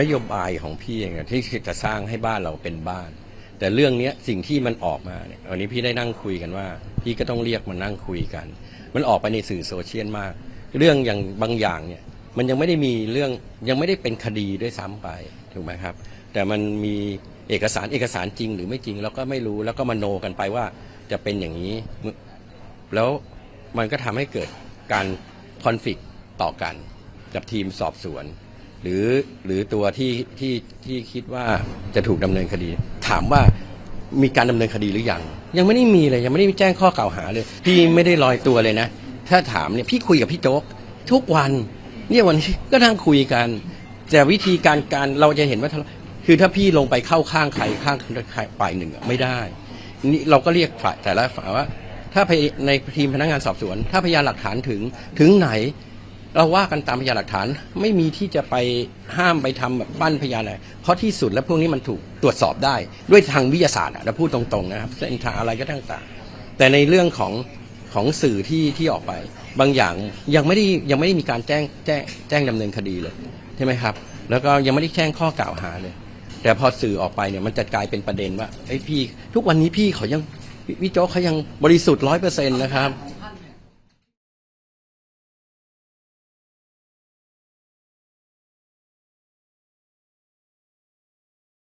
นโยบายของพี่เองอะที่จะสร้างให้บ้านเราเป็นบ้าน แต่เรื่องเนี้ยสิ่งที่มันออกมาเนี่ยวันนี้พี่ได้นั่งคุยกันว่า พี่ก็ต้องเรียกมานั่งคุยกัน มันออกไปในสื่อโซเชียลมาก เรื่องอย่างบางอย่างเนี่ยมันยังไม่ได้มีเรื่องยังไม่ได้เป็นคดีด้วยซ้ำไปถูกไหมครับ แต่มันมีเอกสารเอกสารจริงหรือไม่จริงเราก็ไม่รู้แล้วก็มโนกันไปว่าจะเป็นอย่างนี้ แล้วมันก็ทำให้เกิดการคอนฟ lict ต่อกันกับทีมสอบสวน หรือหรือตัวที่ที่ที่คิดว่าจะถูกดำเนินคดี ถามว่ามีการดำเนินคดีหรือยังยังไม่ได้มีเลยยังไม่ได้มีแจ้งข้อกล่าวหาเลย พี่ไม่ได้ลอยตัวเลยนะ ถ้าถามเนี่ยพี่คุยกับพี่โจ๊กทุกวัน เนี่ยวันนี้ก็นั่งคุยกัน แต่วิธีการการเราจะเห็นว่าคือถ้าพี่ลงไปเข้าข้างใครข้างใครฝ่ายหนึ่งอะไม่ได้นี่เราก็เรียกฝ่ายแต่ละฝ่ายว่า ถ้าในทีมพนักงานสอบสวน ถ้าพยานหลักฐานถึงถึงไหน เราว่ากันตามพยานหลักฐานไม่มีที่จะไปห้ามไปทำแบบปั้นพยานอะไรเพราะที่สุดแล้วพวกนี้มันถูกตรวจสอบได้ด้วยทางวิทยาศาสตร์อะเราพูดตรงๆนะครับเส้นทางอะไรก็ต่างๆ แต่ในเรื่องของของสื่อที่ที่ออกไป บางอย่างยังไม่ได้ยังไม่ได้มีการแจ้งแจ้งแจ้งดำเนินคดีเลยใช่ไหมครับ แล้วก็ยังไม่ได้แจ้งข้อกล่าวหาเลย แต่พอสื่อออกไปเนี่ยมันจะกลายเป็นประเด็นว่าไอ้พี่ ทุกวันนี้พี่เขายังพี่พี่โจ๊กเขายังบริสุทธิ์ร้อยเปอร์เซ็นต์นะครับ